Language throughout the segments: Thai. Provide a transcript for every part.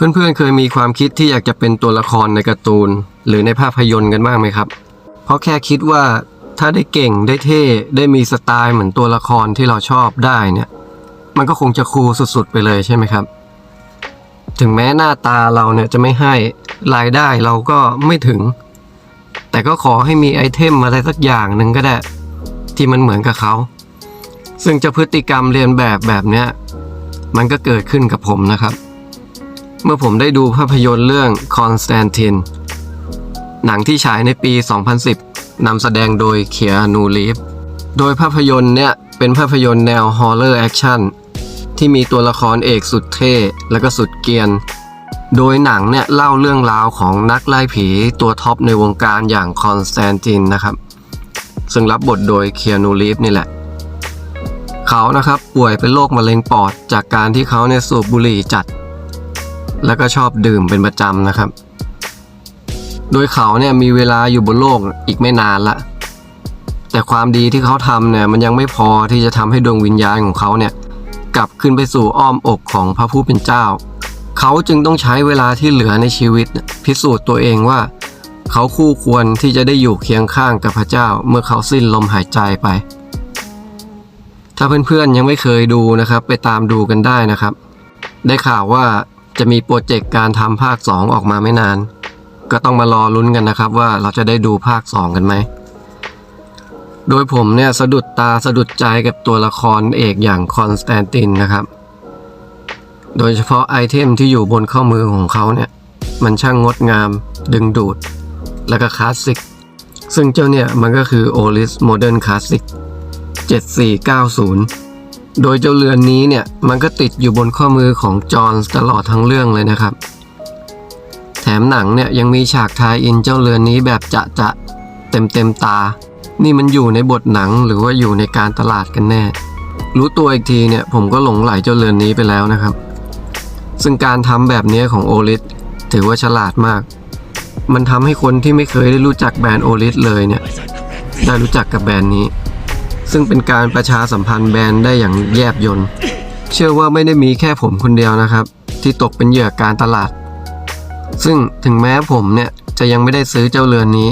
เพื่อนๆเคยมีความคิดที่อยากจะเป็นตัวละครในการ์ตูน หรือในภาพยนตร์กันบ้างไหมครับ เพราะแค่คิดว่าถ้าได้เก่งได้เท่ได้มีสไตล์เหมือนตัวละครที่เราชอบได้เนี่ย มันก็คงจะคูลสุดๆไปเลยใช่ไหมครับ ถึงแม้หน้าตาเราเนี่ยจะไม่ให้รายได้เราก็ไม่ถึง แต่ก็ขอให้มีไอเทมอะไรสักอย่างหนึ่งก็ได้ ที่มันเหมือนกับเขา ซึ่งจะพฤติกรรมเรียนแบบแบบเนี้ยมันก็เกิดขึ้นกับผมนะครับ เมื่อผมได้ดูภาพยนตร์เรื่องคอนสแตนตินหนังที่ฉายในปี 2010นำแสดงโดยเคียนูรีฟโดยภาพยนตร์เนี่ยเป็นภาพยนตร์แนวฮอ r ์เรอร์แอคชั่นที่มีตัวละครเอกสุดเท่และก็สุดเกียน โดยหนังเนี่ยเล่าเรื่องราวของนักไล่ผีตัวท็อปในวงการอย่างคอนสแตนตินนะครับ ซึ่งรับบทโดยเคียนูรีฟนี่แหละ เขานะครับป่วยเป็นโรคมะเร็งปอดจากการที่เขาเนี่ยสูบบุหรี่จัด แล้วก็ชอบดื่มเป็นประจำนะครับ โดยเขาเนี่ยมีเวลาอยู่บนโลกอีกไม่นานละ แต่ความดีที่เขาทำเนี่ยมันยังไม่พอที่จะทำให้ดวงวิญญาณของเขาเนี่ยกลับขึ้นไปสู่อ้อมอกของพระผู้เป็นเจ้า เขาจึงต้องใช้เวลาที่เหลือในชีวิต พิสูจน์ตัวเองว่า เขาคู่ควรที่จะได้อยู่เคียงข้างกับพระเจ้า เมื่อเขาสิ้นลมหายใจไป ถ้าเพื่อนๆยังไม่เคยดูนะครับ ไปตามดูกันได้นะครับ ได้ข่าวว่า จะมีโปรเจกต์การทำภาค 2 ออกมาไม่นาน ก็ต้องมารอลุ้นกันนะครับว่าเราจะได้ดูภาค 2 กันไหม โดยผมเนี่ยสะดุดตาสะดุดใจกับตัวละครเอกอย่างคอนสแตนตินนะครับ โดยเฉพาะไอเทมที่อยู่บนข้อมือของเขาเนี่ย มันช่างงดงาม ดึงดูด และก็คลาสสิก ซึ่งเจ้าเนี่ยมันก็คือ Oris Modern Classic 7490 โดยเจ้าเรือนนี้เนี่ยมันก็ติดอยู่บนข้อมือของจอห์นตลอดทั้งเรื่องเลยนะครับ แถมหนังเนี่ยยังมีฉากทายอินเจ้าเรือนนี้แบบจะจะเต็มเต็มตา นี่มันอยู่ในบทหนังหรือว่าอยู่ในการตลาดกันแน่ รู้ตัวอีกทีเนี่ยผมก็หลงไหลเจ้าเรือนนี้ไปแล้วนะครับ ซึ่งการทำแบบนี้ของโอลิสถือว่าฉลาดมาก มันทำให้คนที่ไม่เคยได้รู้จักแบรนด์โอลิสเลยเนี่ยได้รู้จักกับแบรนด์นี้ ซึ่งเป็นการประชาสัมพันธ์แบรนด์ได้อย่างแยบยลเชื่อว่าไม่ได้มีแค่ผมคนเดียวนะครับ ที่ตกเป็นเหยื่อการตลาด ซึ่งถึงแม้ผมเนี่ยจะยังไม่ได้ซื้อเจ้าเรือนนี้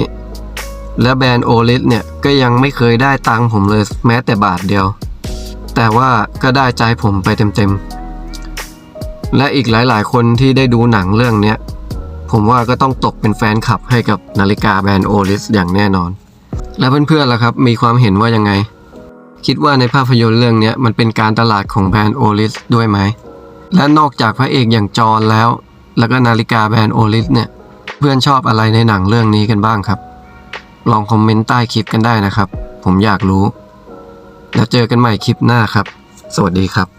และแบรนด์โอลิสเนี่ยก็ยังไม่เคยได้ตังผมเลยแม้แต่บาทเดียว แต่ว่าก็ได้ใจผมไปเต็มๆ และอีกหลายๆ คนที่ได้ดูหนังเรื่องเนี้ยผมว่าก็ต้องตกเป็นแฟนคลับให้กับนาฬิกาแบรนด์โอลิสอย่างแน่นอน แล้วเพื่อนๆล่ะครับ มีความเห็นว่ายังไง คิดว่าในภาพยนตร์เรื่องนี้มันเป็นการตลาดของแบรนด์โอลิสด้วยไหม และนอกจากพระเอกอย่างจอนแล้ว แล้วก็นาฬิกาแบรนด์โอลิสเนี่ย เพื่อนชอบอะไรในหนังเรื่องนี้กันบ้างครับ ลองคอมเมนต์ใต้คลิปกันได้นะครับ ผมอยากรู้ แล้วเจอกันใหม่คลิปหน้าครับ สวัสดีครับ